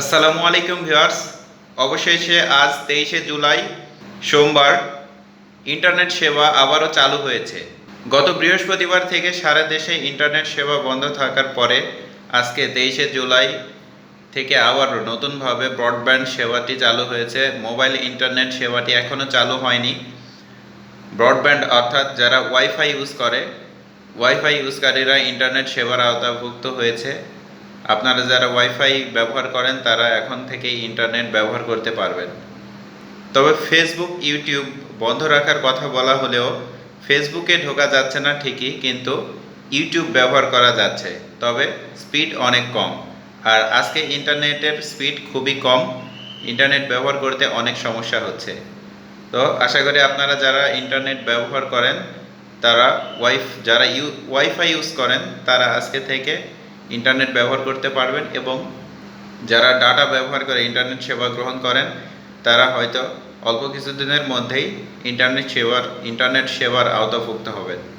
আসসালামু আলাইকুম ভিউয়ার্স। অবশেষে আজ তেইশে জুলাই, সোমবার, ইন্টারনেট সেবা আবারও চালু হয়েছে। গত বৃহস্পতিবার থেকে সারা দেশে ইন্টারনেট সেবা বন্ধ থাকার পরে আজকে তেইশে জুলাই থেকে আবার নতুনভাবে ব্রডব্যান্ড সেবাটি চালু হয়েছে। মোবাইল ইন্টারনেট সেবাটি এখনও চালু হয়নি। ব্রডব্যান্ড অর্থাৎ যারা ওয়াইফাই ইউজ করে, ওয়াইফাই ইউজকারীরা ইন্টারনেট সেবার আওতাভুক্ত হয়েছে। আপনারা যারা ওয়াইফাই ব্যবহার করেন, তারা এখন থেকেই ইন্টারনেট ব্যবহার করতে পারবেন। তবে ফেসবুক ইউটিউব বন্ধ রাখার কথা বলা হলেও ফেসবুকে ঢোকা যাচ্ছে না ঠিকই, কিন্তু ইউটিউব ব্যবহার করা যাচ্ছে। তবে স্পিড অনেক কম। আর আজকে ইন্টারনেটের স্পিড খুবই কম। ইন্টারনেট ব্যবহার করতে অনেক সমস্যা হচ্ছে। তো আশা করি আপনারা যারা ইন্টারনেট ব্যবহার করেন, তারা ওয়াইফ যারা ইউ ওয়াইফাই ইউজ করেন, তারা আজকে থেকে ইন্টারনেট ব্যবহার করতে পারবেন এবং যারা ডাটা ব্যবহার করে ইন্টারনেট সেবা গ্রহণ করেন, তারা হয়তো অল্প কিছুদিনের মধ্যেই ইন্টারনেট সেবার ইন্টারনেট সেবার আওতাভুক্ত হবেন।